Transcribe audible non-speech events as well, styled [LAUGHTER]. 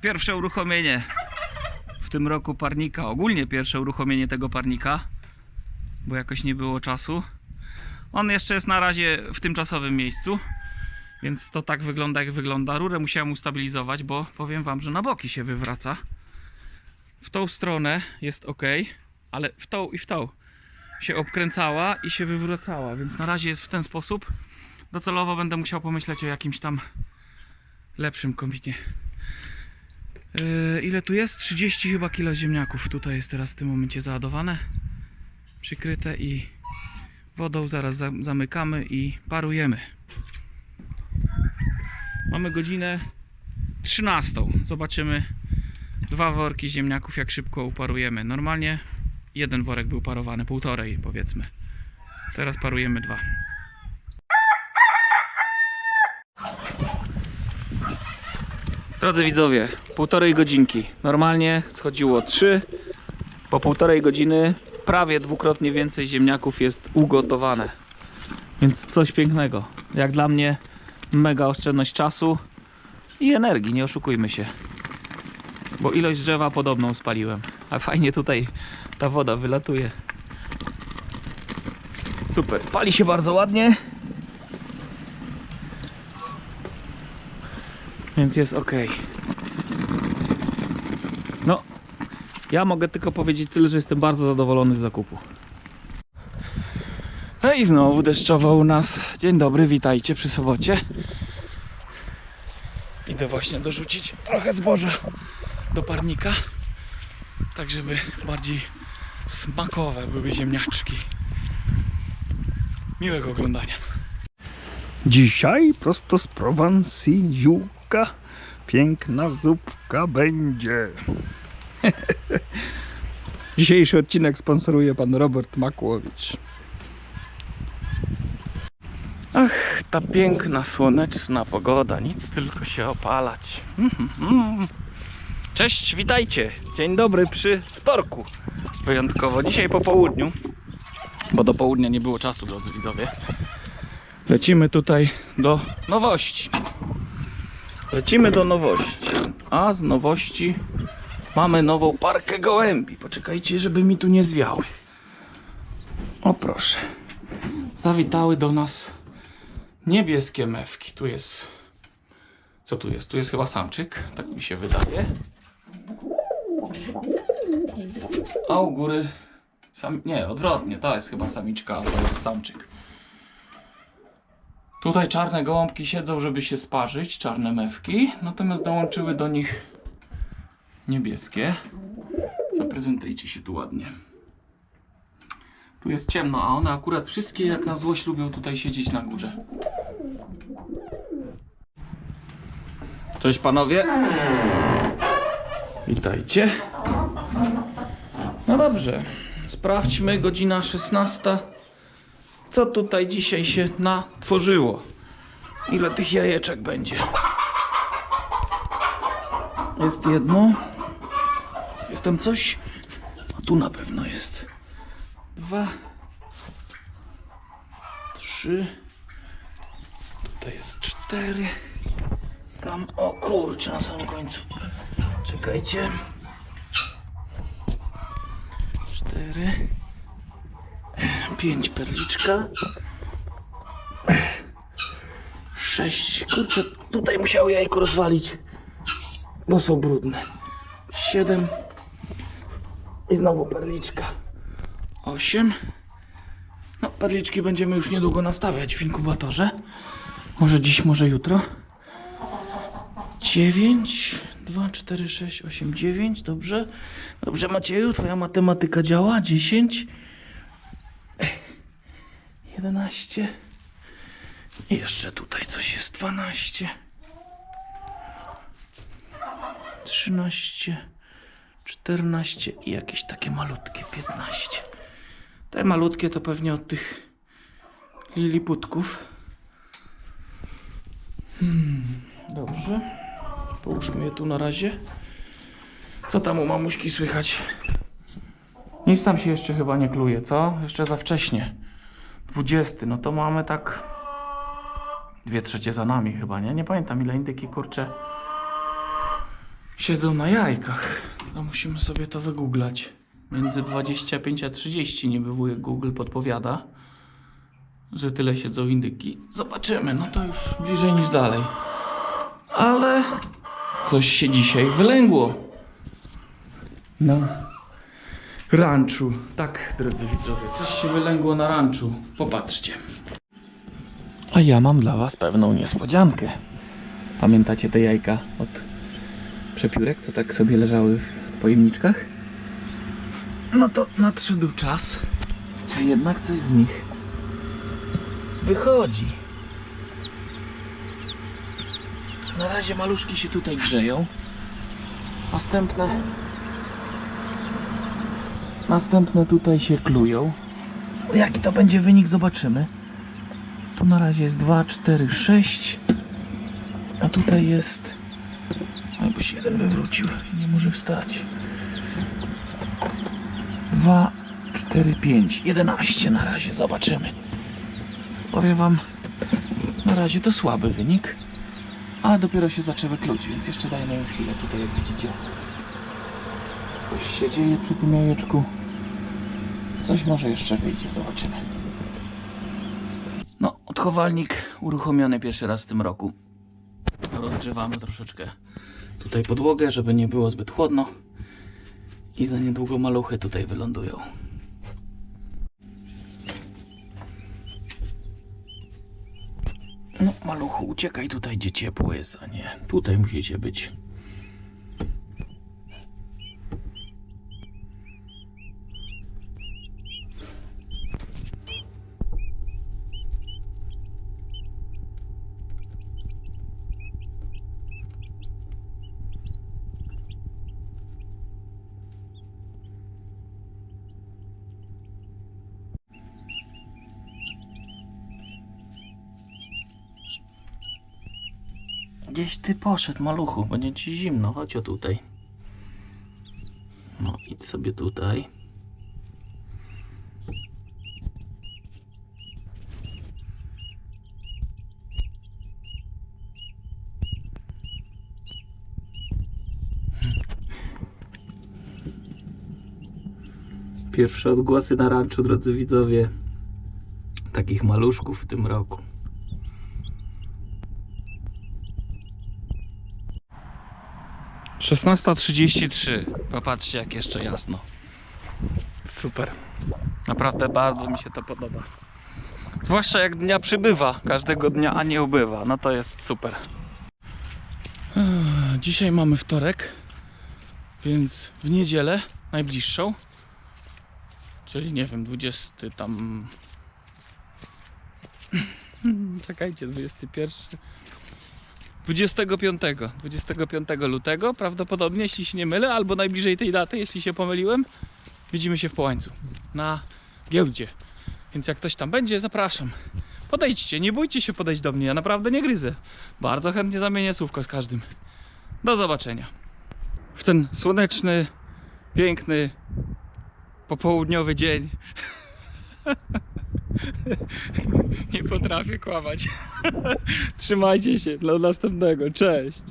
Pierwsze uruchomienie w tym roku parnika. Ogólnie pierwsze uruchomienie tego parnika, bo jakoś nie było czasu. On jeszcze jest na razie w tymczasowym miejscu, więc to tak wygląda jak wygląda. Rurę musiałem ustabilizować, bo powiem wam, że na boki się wywraca. W tą stronę jest ok, ale w tą i w tą się obkręcała i się wywracała, więc na razie jest w ten sposób. Docelowo będę musiał pomyśleć o jakimś tam lepszym kombinie. Yy, ile tu jest? 30 chyba kilo ziemniaków. Tutaj jest teraz w tym momencie załadowane, przykryte i wodą zaraz za zamykamy i parujemy. Mamy godzinę 13. Zobaczymy dwa worki ziemniaków, jak szybko uparujemy. Normalnie jeden worek był parowany, półtorej powiedzmy. Teraz parujemy dwa. Drodzy widzowie, półtorej godzinki. Normalnie schodziło trzy. Po półtorej godziny prawie dwukrotnie więcej ziemniaków jest ugotowane. Więc coś pięknego. Jak dla mnie mega oszczędność czasu i energii, nie oszukujmy się. Bo ilość drzewa podobną spaliłem. A fajnie tutaj ta woda wylatuje. Super. Pali się bardzo ładnie. Więc jest ok. No, ja mogę tylko powiedzieć tyle, że jestem bardzo zadowolony z zakupu. No i znowu deszczowo u nas. Dzień dobry, witajcie przy sobocie. Idę właśnie dorzucić trochę zboża do parnika, tak żeby bardziej smakowe były ziemniaczki. Miłego oglądania. Dzisiaj prosto z Prowansji ziółka piękna zupka będzie. [LAUGHS] Dzisiejszy odcinek sponsoruje pan Robert Makłowicz. Ach, ta piękna, słoneczna pogoda, nic tylko się opalać. [LAUGHS] Cześć, witajcie. Dzień dobry przy wtorku. Wyjątkowo dzisiaj po południu, bo do południa nie było czasu, drodzy widzowie. Lecimy tutaj do nowości. Lecimy do nowości. A z nowości mamy nową parkę gołębi. Poczekajcie, żeby mi tu nie zwiały. O proszę. Zawitały do nas niebieskie mewki. Tu jest. Co tu jest? Tu jest chyba samczyk, tak mi się wydaje. A u góry. Sam... Nie, odwrotnie, to jest chyba samiczka, a to jest samczyk. Tutaj czarne gołąbki siedzą, żeby się sparzyć, czarne mewki, natomiast dołączyły do nich niebieskie. Zaprezentujcie się tu ładnie. Tu jest ciemno, a one akurat wszystkie jak na złość lubią tutaj siedzieć na górze. Cześć panowie. Witajcie. No dobrze. Sprawdźmy, godzina 16. Co tutaj dzisiaj się natworzyło? Ile tych jajeczek będzie? Jest jedno. Jest tam coś? A tu na pewno jest. Dwa. Trzy. Tutaj jest cztery. Tam, o kurczę, na samym końcu. Czekajcie. Cztery. Pięć perliczka. Sześć. Kurczę, tutaj musiał jajko rozwalić, bo są brudne. Siedem. I znowu perliczka. Osiem. No, perliczki będziemy już niedługo nastawiać w inkubatorze. Może dziś, może jutro. 9, 2, 4, 6, 8, 9. Dobrze. Dobrze, Macieju, twoja matematyka działa. 10, 11. I jeszcze tutaj coś jest. 12, 13, 14 i jakieś takie malutkie 15. Te malutkie to pewnie od tych liliputków. Hmm, dobrze. Połóżmy je tu na razie. Co tam u mamuśki słychać? Nic tam się jeszcze chyba nie kluje, co? Jeszcze za wcześnie. 20, no to mamy tak dwie trzecie za nami chyba, nie? Nie pamiętam ile indyki kurczę siedzą na jajkach. To musimy sobie to wygooglać. Między 25 a 30 niby wujek Google podpowiada, że tyle siedzą indyki. Zobaczymy, no to już bliżej niż dalej. Ale coś się dzisiaj wylęgło. No. Ranczu. Tak, drodzy widzowie, coś się wylęgło na ranczu. Popatrzcie. A ja mam dla was pewną niespodziankę. Pamiętacie te jajka od przepiórek, co tak sobie leżały w pojemniczkach? No to nadszedł czas, że jednak coś z nich wychodzi. Na razie maluszki się tutaj grzeją. Następne Następne tutaj się klują. Jaki to będzie wynik, zobaczymy. Tu na razie jest 2, 4, 6. A tutaj jest. Oj, bo się jeden wywrócił. Nie może wstać. 2, 4, 5, 11 na razie. Zobaczymy. Powiem wam, na razie to słaby wynik. Ale dopiero się zaczęły kluć, więc jeszcze dajmy im chwilę tutaj, jak widzicie. Coś się dzieje przy tym jajeczku. Coś może jeszcze wyjdzie, zobaczymy. No, odchowalnik uruchomiony pierwszy raz w tym roku. Rozgrzewamy troszeczkę tutaj podłogę, żeby nie było zbyt chłodno. I za niedługo maluchy tutaj wylądują. No, maluchu, uciekaj tutaj, gdzie ciepło jest, a nie. Tutaj musicie być. Gdzieś ty poszedł, maluchu, będzie ci zimno, chodź o tutaj. No, idź sobie tutaj. Pierwsze odgłosy na ranczu, drodzy widzowie. Takich maluszków w tym roku. Szesnasta trzydzieści trzy. Popatrzcie jak jeszcze jasno. Super. Naprawdę bardzo mi się to podoba. Zwłaszcza jak dnia przybywa, każdego dnia, a nie ubywa. No to jest super. Dzisiaj mamy wtorek, więc w niedzielę najbliższą, czyli nie wiem, 20 tam. [CLEARS THROAT] Czekajcie, 21. 25, 25 lutego prawdopodobnie, jeśli się nie mylę, albo najbliżej tej daty, jeśli się pomyliłem, widzimy się w Połańcu na giełdzie. Więc jak ktoś tam będzie, zapraszam. Podejdźcie, nie bójcie się podejść do mnie, ja naprawdę nie gryzę. Bardzo chętnie zamienię słówko z każdym. Do zobaczenia. W ten słoneczny, piękny, popołudniowy dzień. [LAUGHS] [LAUGHS] nie potrafię kłamać. [LAUGHS] Trzymajcie się, do następnego. Cześć.